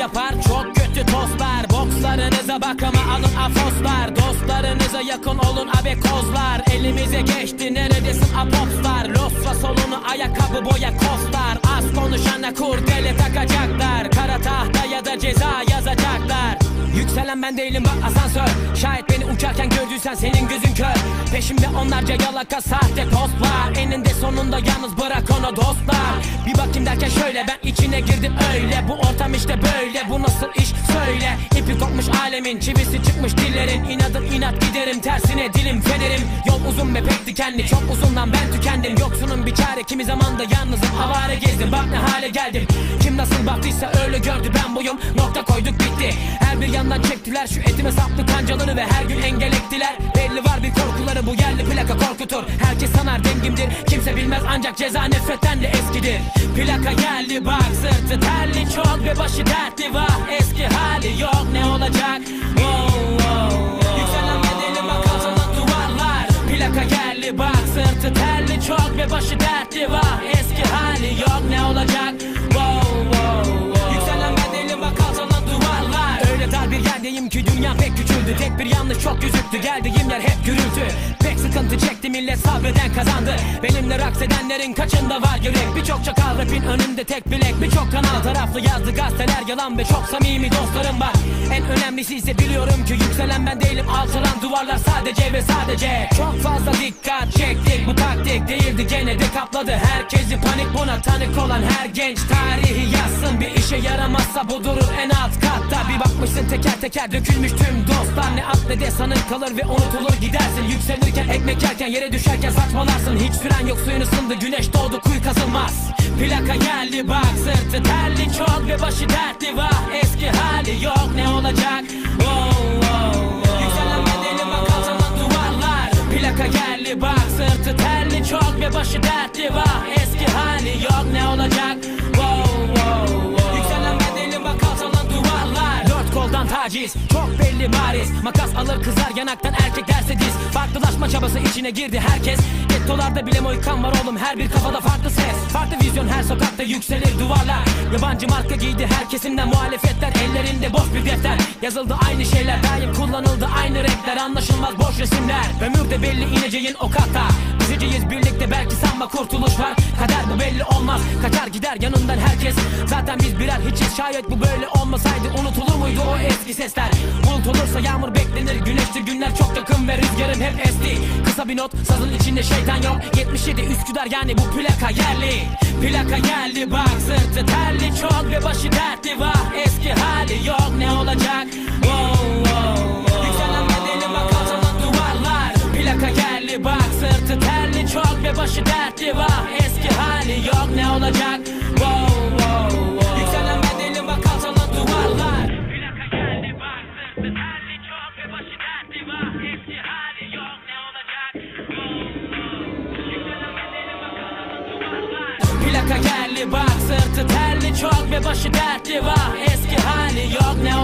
yapar. Çok kötü tostlar Bokslarınıza bak ama alın afoslar. Dostlarınıza yakın olun abekozlar Elimize geçti neredesin apopslar Losra solunu ayakkabı boya kostlar. Az konuşana kurdele takacaklar. Kara tahta ya da ceza yazacaklar. Yükselen ben değilim bak asansör. Şayet beni uçarken gördüysen senin gözün kör. Peşimde onlarca yalaka sahte postlar Eninde sonunda yalnız bırak onu dostlar Bir bakayım derken şöyle ben içine girdim öyle. Bu ortam işte böyle bu nasıl iş? Söyle. İpi kopmuş alemin çivisi çıkmış dillerin. İnadım inat giderim tersine dilim fenerim. Yol uzun ve pek dikenli çok uzundan ben tükendim. Yoksunun bir çare kimi zaman da yalnızım. Avare gezdim Bak ne hale geldim kim nasıl baktıysa öyle gördü ben buyum. Nokta koyduk bitti. Her bir yandan çektiler şu etime saplı kancaları Ve her gün engel ektiler Belli var bir korkuları bu yerli plaka korkutur. Herkes sanar dengimdir. Kimse bilmez ancak ceza nefretten de eskidir. Plaka geldi bak sırtı terli çok ve başı dertli. Vah Eski hali yok ne olacak? Wow, wow, wow. Yükselen bedeli bak altına duvarlar. Plaka geldi bak sırtı terli çok ve başı dertli. Vah Eski hali yok ne olacak? Wow, sabreden kazandı. Benimle raks edenlerin kaçında var yürek? Birçok çakal rapin önünde tek bilek. Birçok kanal taraflı yazdı gazeteler yalan Ve çok samimi dostlarım var. En önemlisi ise biliyorum ki yükselen ben değilim. Alçalan duvarlar sadece ve sadece. Çok fazla dikkat çektik bu taktik değildi gene de kapladı. Herkesi panik buna tanık olan her genç. Tarihi yazsın bir işe yaramazsa bu durur en alt katta. Bir bakmışsın teker teker dökülmüş tüm dostlar. Ne at ne de sanık kalır ve unutulur gidersin. Yükselirken ekmek yerken yere düşerken saçmalarsın. Hiç süren yok suyun ısındı güneş doğdu kuyu kazılmaz. Plaka geldi bak sırtı terli çok ve başı dertli. Vah Eski hali yok ne olacak? Wow, başı dertli vah Eski hali yok ne olacak? Wow, wow, wow. Yükselen bak altına duvarlar. Dört taciz çok belli bariz. Makas alır kızar yanaktan erkek derse diz. Farklılaşma çabası içine girdi herkes. Gettolarda bile moykan var oğlum her bir kafada farklı ses. Farklı vizyon her sokakta yükselir duvarlar Yabancı marka giydi her kesimden muhalefetler Ellerinde boş bir defter. Yazıldı aynı şeyler daim kullanıldı aynı renkler Anlaşılmaz boş resimler. Ömürde belli ineceğin o kata. Düşeceğiz birlikte belki sanma kurtuluş var. Kader bu belli olmaz. Kaçar gider yanından herkes. Zaten biz birer hiçiz şayet bu böyle olmasaydı Unutulur muydu o eski sesler? Bulut olursa yağmur beklenir güneşli günler çok yakın ve rüzgarın hep esti Kısa bir not. Sazın içinde şeytan yok. 77 Üsküdar yani bu plaka yerli. Plaka geldi bak sırtı terli. Çok ve başı dertli vah Eski hali yok. Ne olacak? Wow, wow. Yükselen bedeli bak altına duvarlar. Plaka geldi bak sırtı terli. Çok ve başı dertli vah Eski hali yok. Ne olacak? Wow, Plaka geldi bak sırtı terli çok ve başı dertli. Vah Eski hali yok ne